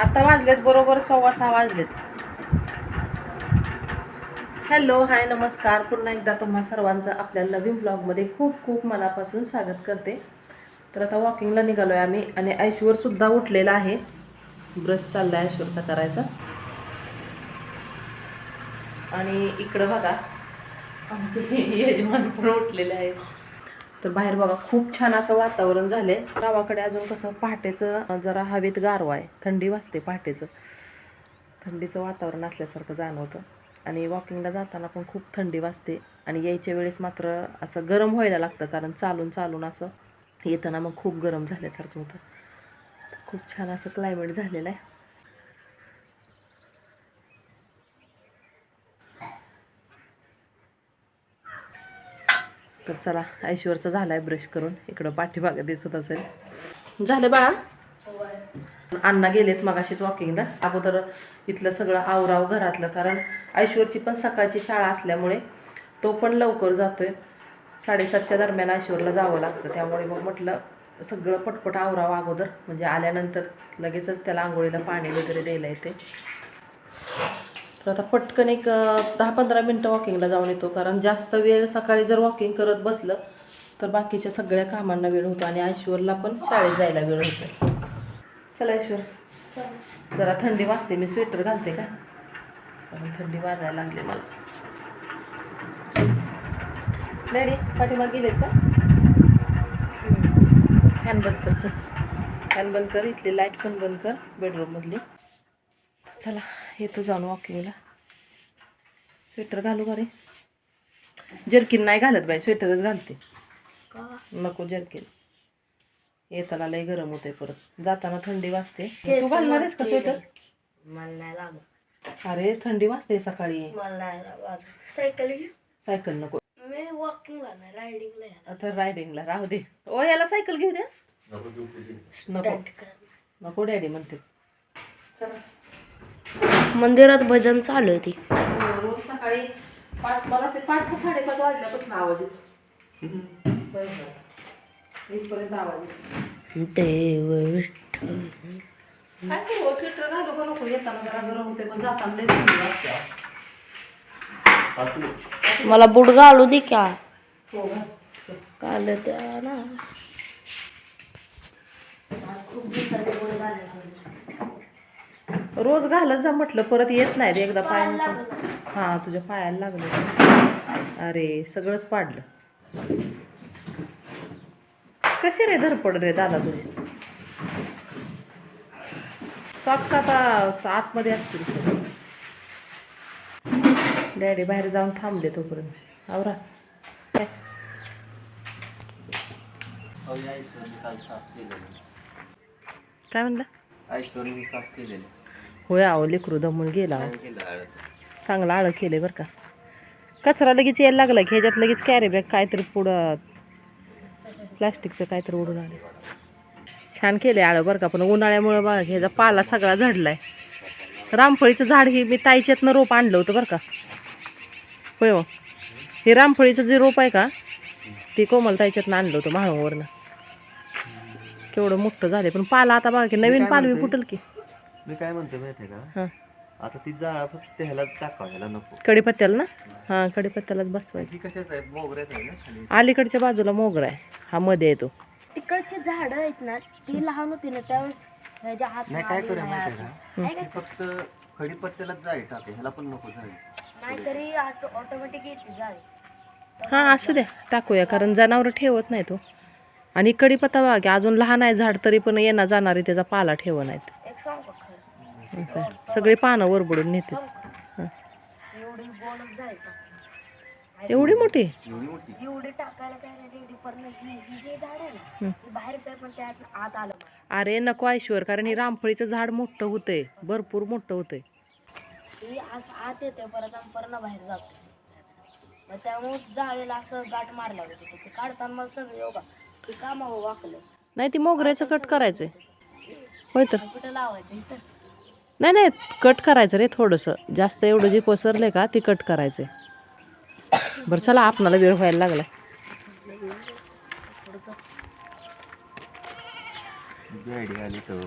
आता वाजलेत बरोबर सव्वा सहा वाजलेत. हॅलो हाय नमस्कार. पुन्हा एकदा तुम्हा सर्वांचं आपल्या नवीन ब्लॉगमध्ये खूप खूप मनापासून स्वागत करते. तर आता वॉकिंगला निघालो आहे आम्ही आणि ऐश्वर सुद्धा उठलेला आहे. ब्रश चालला आहे ऐश्वरचा करायचा. आणि इकडं बघा आमचे यजमान पण उठलेले आहेत. तर बाहेर बघा खूप छान असं वातावरण झालंय. गावाकडे अजून कसं पहाटेचं जरा हवेत गारवा आहे. थंडी वाजते पहाटेचं. थंडीचं वातावरण असल्यासारखं जाणवतं. आणि वॉकिंगला जाताना पण खूप थंडी वाजते. आणि यायच्या वेळेस मात्र असं गरम व्हायला लागतं कारण चालून चालून असं येताना मग खूप गरम झाल्यासारखं होतं. खूप छान असं क्लायमेट झालेलं आहे. तर चला ऐश्वरचा आहे ब्रश करून. इकडं पाठीमागे दिसत असेल. झालं बाळा? अण्णा गेलेत मगाशीच वॉकिंगला अगोदर इथलं सगळं आवराव घरातलं कारण ऐश्वरची पण सकाळची शाळा असल्यामुळे तो पण लवकर जातोय. साडेसातच्या दरम्यान ऐश्वरला जावं लागतं. त्यामुळे मग म्हटलं सगळं पटपट आवरावं अगोदर. म्हणजे आल्यानंतर लगेचच त्याला आंघोळीला पाणी वगैरे द्यायला येते. तर आता पटकन एक दहा पंधरा मिनटं वॉकिंगला जाऊन येतो. कारण जास्त वेळ सकाळी जर वॉकिंग करत बसलं तर बाकीच्या सगळ्या कामांना वेळ होतो आणि ऐश्वरला पण शाळेत जायला वेळ होतो. चला ऐश्वर. जरा थंडी वाजते. मी स्वेटर घालते का? कारण थंडी वाजायला लागली मला. डॅडी पाठीमा गेलेत का? फॅन बंद कर चल. फॅन बंद कर. इथली लाइट पण बंद कर. बेडरूममधली चला. येतो जाऊन वॉकिंगला स्वेटर घालू का रे? जर्किन नाही घालत बाई स्वेटरच घालते. नको जर्किन. येताना लय गरम होते परत. जाताना थंडी वाजते. तू घालणार आहेस का स्वेटर? मला नाही लागत. अरे थंडी वाजते सकाळी. मला नाही लागत. सायकल घेऊ सायकल नको. मी वॉकिंगला नाही रायडिंगला आता रायडिंगला राहू दे. ओ याला सायकल घेऊ द्या. नको नको डॅडी म्हणते. चला. मंदिरात भजन चालू आहे ती. रोज सकाळी पाच मला वाटते पाच का साडेपाच वाजल्यापासून आवाज येतो. इथपर्यंत आवाज येतो. देव विठ्ठल. काय करू स्वेटर घालू का नको? येताना जरा गरम होते पण जाताना लय थंडी वाजते. मला बुट घालू दे का हो घाल. काल त्या ना. रोज घालत जा म्हटलं परत येत नाही रे एकदा पाय हां तुझ्या पायाला लागलं. अरे सगळंच पाडलं. कसे रे धरपड रे दादा तुझे? सॉक्स आता आतमध्ये असतील. डॅडी बाहेर जाऊन थांबले तोपर्यंत. आवरा. काय? काय म्हणला? ऐश्वर्य साफ केलेले. होय आहो लेकरू दमून गेला. केलं. चांगलं आळं केलंय बरं का. कचरा लगेच यायला लागला की ह्याच्यात लगेच कॅरी बॅग काहीतरी पुढं प्लास्टिकचं काहीतरी उडून आले. छान केलंय आळं बरं का पण उन्हाळ्यामुळं बघा ह्याचा पाला सगळा झाडलाय. रामफळीचं झाड हे मी ताईच्यातनं रोप आणलं होतं बरं का. होय हो. हे रामफळीचं जे रोप आहे का ते कोमल ताईच्यातनं आणलं होतं म्हाळूवरनं केवढं मोठं झाले पण पाला आता बघा की नवीन पालवी? फुटल की. मी काय म्हणतो माहितीये का? हां. आता ती जाळा फक्त ह्याला टाकावं ह्याला नको. कडीपत्त्याला ना? हां कडीपत्त्यालाच बसवायचं. कशाच आहे? मोगऱ्याच आहे ना खाली? अलीकडच्या बाजूला मोगरा आहे. हा मध्ये येतो. तिकडची झाडं आहेत ना ती लहान होती ना त्यावेळेस ह्याच्या हात नाही काय करूया माहितीये का? ती फक्त खडीपत्त्यालाच जाळी टाके ह्याला पण नको जाळी नाहीतरी ऑटोमॅटिक येते जाळी. हा असू द्या टाकूया कारण जनावर ठेवत नाही तो आणि कडीपत्ता बघा की अजून लहान आहे झाड तरी पण येणार जाणारे त्याचा पाला ठेव नाहीत एक सांग असं. सगळी पानं वरबडून नेते. सांग का? एवढी टाकली. एवढी मोठी? एवढी मोठी. एवढी टाकायला काय नाही रेडी पण जे झाड आहे. ना ती बाहेरच आहे पण त्यात आत आलं. अरे नको ऐश्वर कारण हे रामफळीचं झाड मोठं होतंय. भरपूर मोठं होतंय. ती असं आत येते परत परत बाहेर जाते मग त्यामुळे जाळीला असं गाठ मारला होती ते काढताना मला सगळं योगा ते कामावं वाकलं. नाही ती मोगऱ्याचं कट करायचंय. होय तर. कुठं लावायचं इथं? नाही नाही कट करायचं रे थोडंसं. जास्त एवढं जे पसरलंय का ते कट करायचंय. बरं चला आपणाला वेळ व्हायला लागला आयडिया आली तर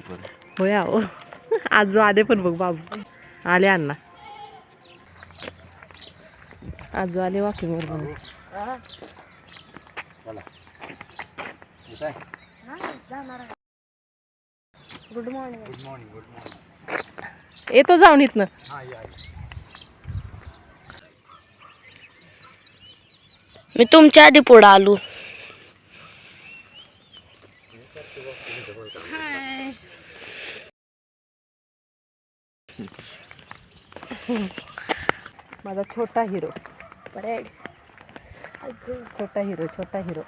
होय आहो आजो आले पण बघ बाबू. आले अण्णा. आजो आले वॉकिंगवर बघ. आहे आहे. Good morning good morning good morning येतो जाऊन इथनं. हा या मी तुमच्या आधी पुढं आलो. माझा छोटा हिरो. परेड छोटा हिरो छोटा हिरो.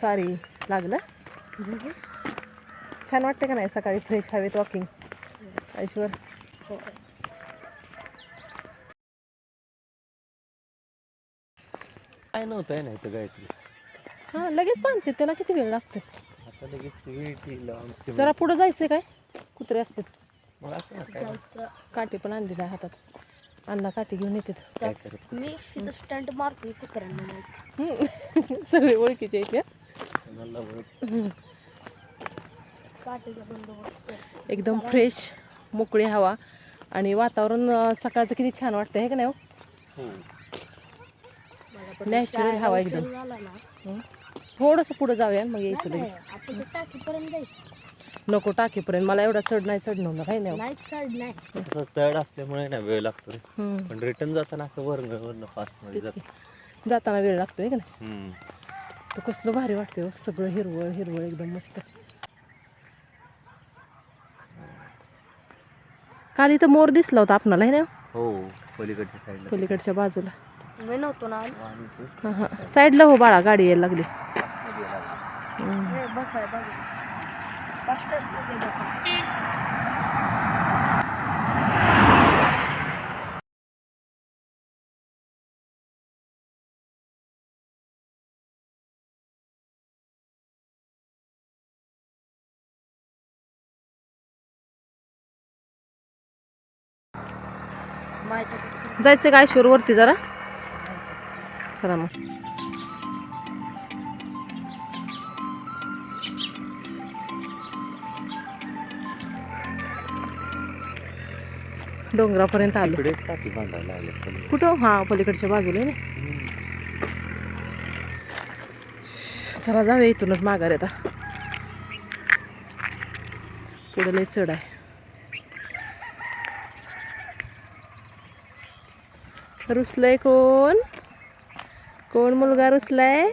सॉरी लागलं? छान वाटतं का नाही? सकाळी फ्रेश हवेत वॉकिंग ऐश्वर. काय नव्हतं नाही तर गायत्री. हां लगेच बांधते त्याला किती वेळ लागतो? आता लगेच जरा पुढं जायचं काय? कुत्रे असतात. मग असं ना काय काठी पण आणली नाही हातात. अण्णा काठी घेऊन येतात. काय करत मी तिथं स्टंट मारतोय कुत्र्यांना माहिती. हम्म. सगळे ओळखीचे ओळख. बंदोबस्त कर. एकदम फ्रेश मोकळी हवा आणि वातावरण सकाळचं किती छान वाटतं आहे का नाही हो? हो हवा एकदम. हं? थोडंसं पुढं जाऊया मग यायचं लगेच नको टाकीपर्यंत मला एवढा चढ नाही चढणं चढ नाही तसं चढ असल्यामुळे ना वेळ लागतो. पण रिटर्न जाताना असं वरण फास्टमध्ये. जाताना वेळ लागतोय का नाही. तर कसलं भारी वाटतं हो. सगळं हिरवळ हिरवळ एकदम मस्त काल इथं मोर दिसला होता आपणाला आहे ना? हो पलीकडच्या साईडला पलीकडच्या बाजूला. मी नव्हतो ना. आलो. हां हां. साईडला हो बाळा गाडी यायला लागली. हम्म. हे कष्टच ते बसाय जायचं का ऐश्वर वरती जरा? चला मग. डोंगरापर्यंत आलो. कुठं? हा पलीकडच्या बाजूला ना. चला जाऊया इथूनच माघार आता. पुढे लय चढ आहे. रुसलंय कोण? कोण मुलगा रुसलाय.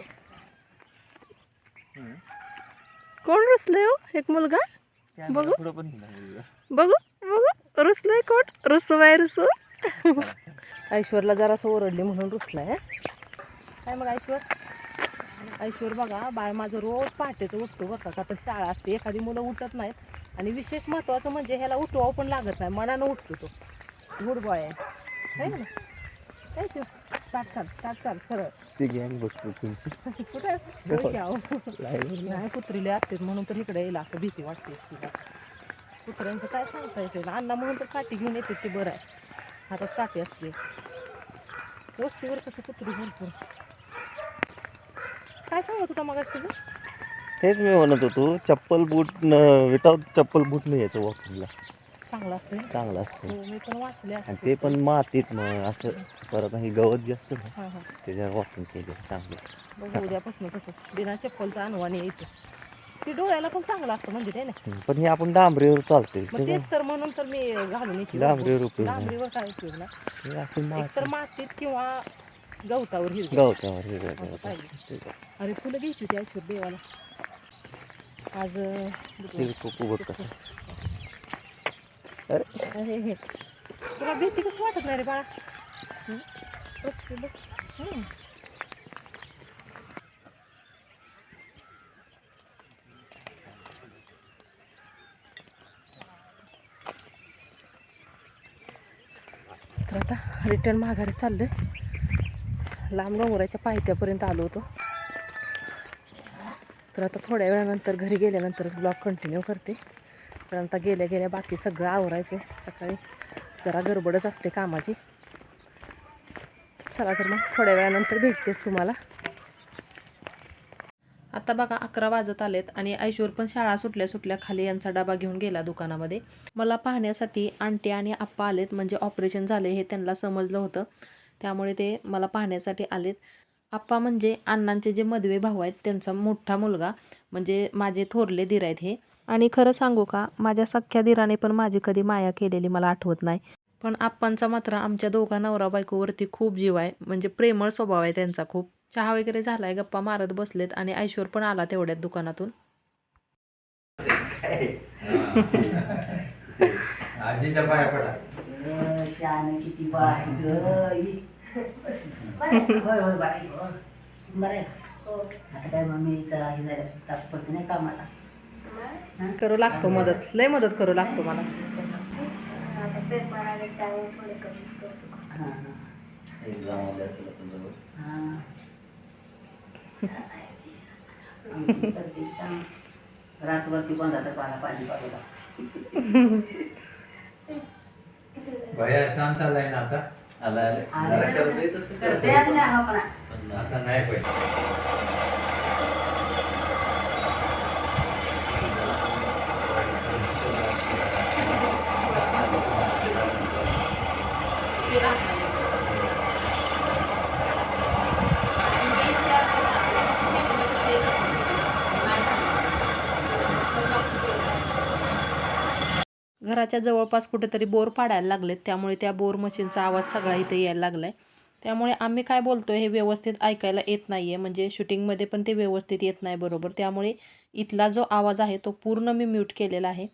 कोण रुसलंय हो? एक मुलगा? बघू. बघू. बघू रुसलंय कोण? रुसू बाय रुसू. ऐश्वरला जरासं ओरडली म्हणून रुसलाय. काय मग ऐश्वर. ऐश्वर बघा बाळ माझं रोज पहाटेचं उठतो बरं का तर शाळा असते एखादी मुलं उठत नाहीत. आणि विशेष महत्त्वाचं म्हणजे ह्याला उठवावं पण लागत नाही मनानं उठतो तो. गुड बॉय आहे. है ताट चाल ताट चाल सरळ. ती गॅंग बघतो तुमची कुठे? नाही कुत्रीले असते म्हणून तर इकडे येईल असं भीती वाटते. तिला कुत्र्यांचं काय सांगता येते अण्णा म्हणून तर काठी घेऊन येते ते बरं आहे. हातात काठी असते. वस्तीवर कसं कुत्री भरपूर काय सांगत होता मग तुझं तेच मी म्हणत होतो चप्पल बूट विदाउट चप्पल बूट नाही यायचं वॉकिंगला चांगलं असतं. चांगलं असतं. हो मी पण वाचले आणि ते पण मातीत मग असं परत हे गवत जे असतं ना हां हां. त्याच्यावर वॉकिंग केलं चांगलं. बघू उद्यापासून तसंच. बिना चप्पलचं अनुवान यायचं. ते डोळ्याला पण चांगलं असतं म्हणजे ते ना. पण हे आपण डांबरीवर चालतोय. मग तेच तर म्हणून तर मी घालून येते डांबरीवर उपयोग नाही. डांबरीवर काय उपयोग ना हे असं एक तर माती. मातीत किंवा गवतावर हिरवी. गवतावर हे असं गवतावर. पाहिजे. ते अरे फुलं घ्यायची होती ऐश्वर देवाला. आज अं, खूप उभं कसं? अरे हे. तुला भीती कशी वाटत नाही रे बाळा? तर आता रिटर्न माघारी चाललोय. लांब डोंगराच्या पायथ्यापर्यंत आलो होतो. तर आता थोड्या वेळानंतर घरी गेल्यानंतरच ब्लॉग कंटिन्यू करते. कारण आता गेल्या गेल्या बाकी सगळं आवरायचं आहे. सकाळी जरा गडबडच असते कामाची. चला तर मग थोड्या वेळानंतर भेटतेस तुम्हाला. आता बघा अकरा वाजत आलेत आणि ऐश्वर पण शाळा सुटल्या सुटल्या खाली यांचा डबा घेऊन गेला दुकानामध्ये. मला पाहण्यासाठी आंटी आणि आप्पा आलेत म्हणजे ऑपरेशन झाले हे त्यांना समजलं होतं. त्यामुळे ते मला पाहण्यासाठी आलेत. आप्पा म्हणजे अण्णांचे जे मधवे भाऊ आहेत त्यांचा मोठा मुलगा म्हणजे माझे थोरले दीर आहेत हे. आणि खरं सांगू का माझ्या सख्ख्या दिराने पण माझी कधी माया केलेली मला आठवत नाही. पण आप्पांचा मात्र आमच्या दोघा नवरा बायकोवरती खूप जीव आहे. म्हणजे प्रेमळ स्वभाव आहे त्यांचा खूप. चहा वगैरे झालाय गप्पा मारत बसलेत आणि ऐश्वर पण आला तेवढ्यात दुकानातून? आता काय मम्मीचा हे तास पडते नाही कामाचा. करू लागतो मदत. लय मदत करू लागतो मला. हां हां. हां. पाला पाणी पाडू लागते. भया शांत आलाय ना आता? आला आले तसं करते आता नाही पाहिजे घराच्या जवळपास कुठेतरी बोर पाडायला लागलेत त्यामुळे त्या बोर मशीनचा आवाज सगळा इथे यायला लागलाय. त्यामुळे आम्ही काय बोलतो हे व्यवस्थित ऐकायला येत नाही आहे म्हणजे शूटिंगमध्ये पण ते व्यवस्थित येत नाही बरोबर. त्यामुळे इथला जो आवाज आहे तो पूर्ण मी म्यूट केलेला आहे.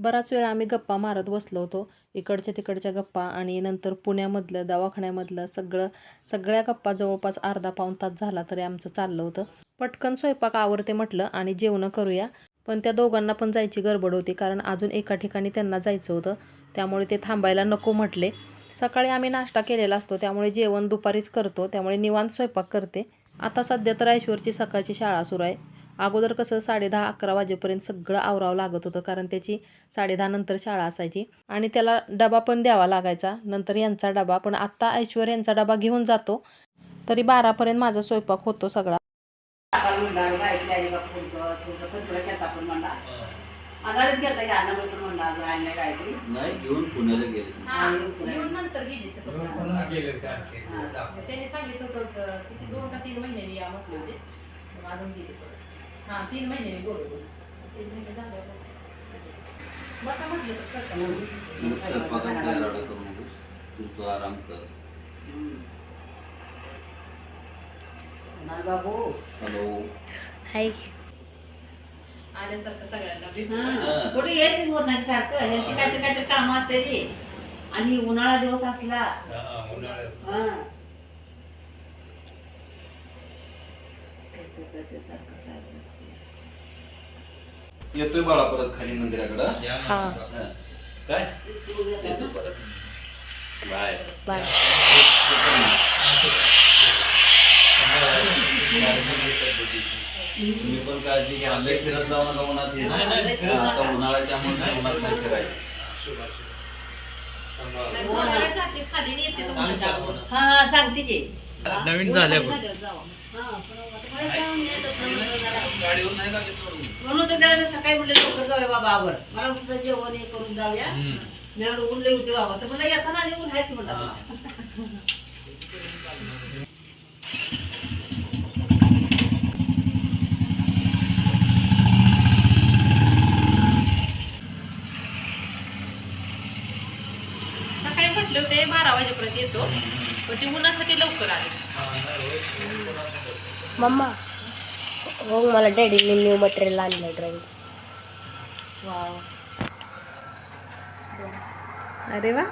बराच वेळ आम्ही गप्पा मारत बसलो होतो. इकडच्या तिकडच्या गप्पा आणि नंतर पुण्यामधलं दवाखान्यामधलं सगळं सगळ्या गप्पा जवळपास अर्धा पाऊण तास झाला तरी आमचं चाललं होतं. पटकन स्वयंपाक आवरते म्हटलं आणि जेवणं करूया. पण त्या दोघांना पण जायची गडबड होती कारण अजून एका ठिकाणी त्यांना जायचं होतं. त्यामुळे ते थांबायला नको म्हटले. सकाळी आम्ही नाश्ता केलेला असतो त्यामुळे जेवण दुपारीच करतो त्यामुळे निवांत स्वयंपाक करते. आता सध्या तर ऐश्वरची सकाळची शाळा सुरू आहे. अगोदर कसं साडेदहा अकरा वाजेपर्यंत सगळं आवरावं लागत होतं कारण त्याची साडेदहा नंतर शाळा असायची. आणि त्याला डबा पण द्यावा लागायचा. नंतर यांचा डबा पण आत्ता ऐश्वर यांचा डबा घेऊन जातो. तरी बारापर्यंत माझा स्वयंपाक होतो सगळा. आधारित घेता की अण्णा पण म्हणला आज आणलं काहीतरी. नाही घेऊन पुण्याला गेले. नंतर गेली. त्यांनी सांगितलं होतं किती दोन का तीन महिन्यांनी या म्हटले होते. अजून गेले परत. हां तीन महिन्यांनी बोलवलं. तीन महिने झाल्यावर बसा म्हटलं तर सरकार मग स्वयंपाकात काय राडा करू नकोस. तू तो आराम कर. बाबू. हॅलो. हाय. आल्यासारखं सगळ्यांना हां. कुठे यायचं बोलणार सारखं? यांची काहीतरी काहीतरी कामं असते ती आणि उन्हाळा दिवस असला. हा, उन्हाळ्यात. हां. काहीतरी काहीतरी सारखं चालू असते. येतोय बाळा परत खाली मंदिराकडं. हा. हा. काय? येतो परत. बाय. बाय. तुम्ही पण काळजी घ्या. लय फिरत जाऊ नका उन्हात हे. नाही, नाही, फिरत हा, आता उन्हाळा त्यामुळे नाही उन्हात नाही फिरायचं. खाली हा हा सांगते की. नवीन हां, पण. आता गाडीवर नाही म्हणून तर त्याला सकाळी म्हटलं लवकर जाऊया बाबा आवर मला म्हटलं जेवण हे करून जाऊया हम्म. मी म्हणलं ऊन लई बाबा तर म्हणलं येताना आणि ऊन आहेच हा. सकाळी म्हटले होते बारा वाजेपर्यंत येतो पण ते उन्हासाठी लवकर आले मम्मा हो मला डॅडीने न्यू मटेरियल आणलं ड्रॉइंगचं वाव अरे वा.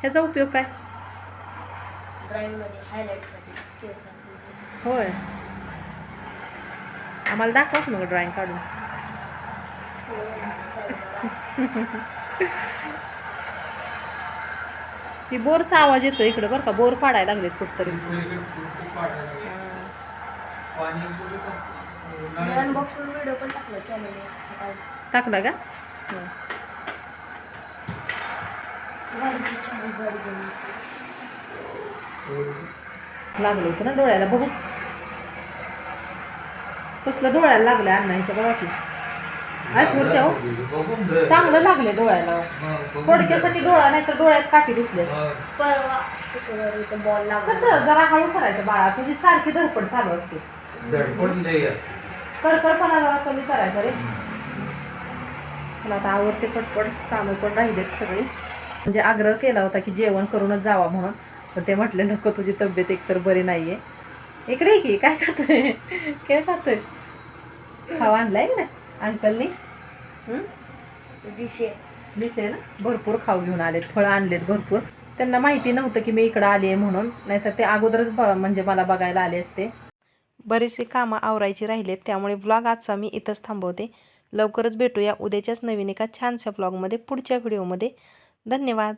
ह्याचा उपयोग काय? ड्रॉइंगमध्ये हायलाईटसाठी केसांसाठी होय. आम्हाला दाखवा मग ड्रॉइंग काढून. ही बोरचा आवाज येतो इकडे बरं का बोर पाडायला लागलेत कुठतरी. अनबॉक्सिंग व्हिडिओ पण टाकला सकाळी. टाकला का? हं. लागलं होतं ना डोळ्याला बघू. कसलं डोळ्याला लागलं अण्णाच्या बघा हो रे. चांगलं लागले डोळ्याला. थोडक्यासाठी डोळा नाही तर डोळ्यात काठी दिसले रे. मग परवा शुक्रवारी इथं बॉल लागला. कसं जरा हळू करायचं बाळा. तुझी सारखी धडपड चालू असते. कडकडपणा जरा कमी करायचा रे. चला आता आवडते पटपट. कामं पण राहिलेत सगळी. म्हणजे आग्रह केला होता की जेवण करूनच जावा म्हणून. पण ते म्हटले नको तुझी तब्येत एकतर बरी नाहीये. इकडे की काय खातोय? काय खातोय? खावा आणलाय ना अंकलनी? दिशे दिसे ना? भरपूर खाऊ घेऊन आलेत फळं आणलेत भरपूर. त्यांना माहिती नव्हतं की मी इकडं आली आहे म्हणून नाहीतर ते अगोदरच ब म्हणजे मला बघायला आले असते. बरेचसे कामं आवरायची राहिलेत त्यामुळे ब्लॉग आजचा मी इथंच थांबवते. लवकरच भेटूया उद्याच्याच नवीन एका छानशा ब्लॉगमध्ये पुढच्या व्हिडिओमध्ये धन्यवाद.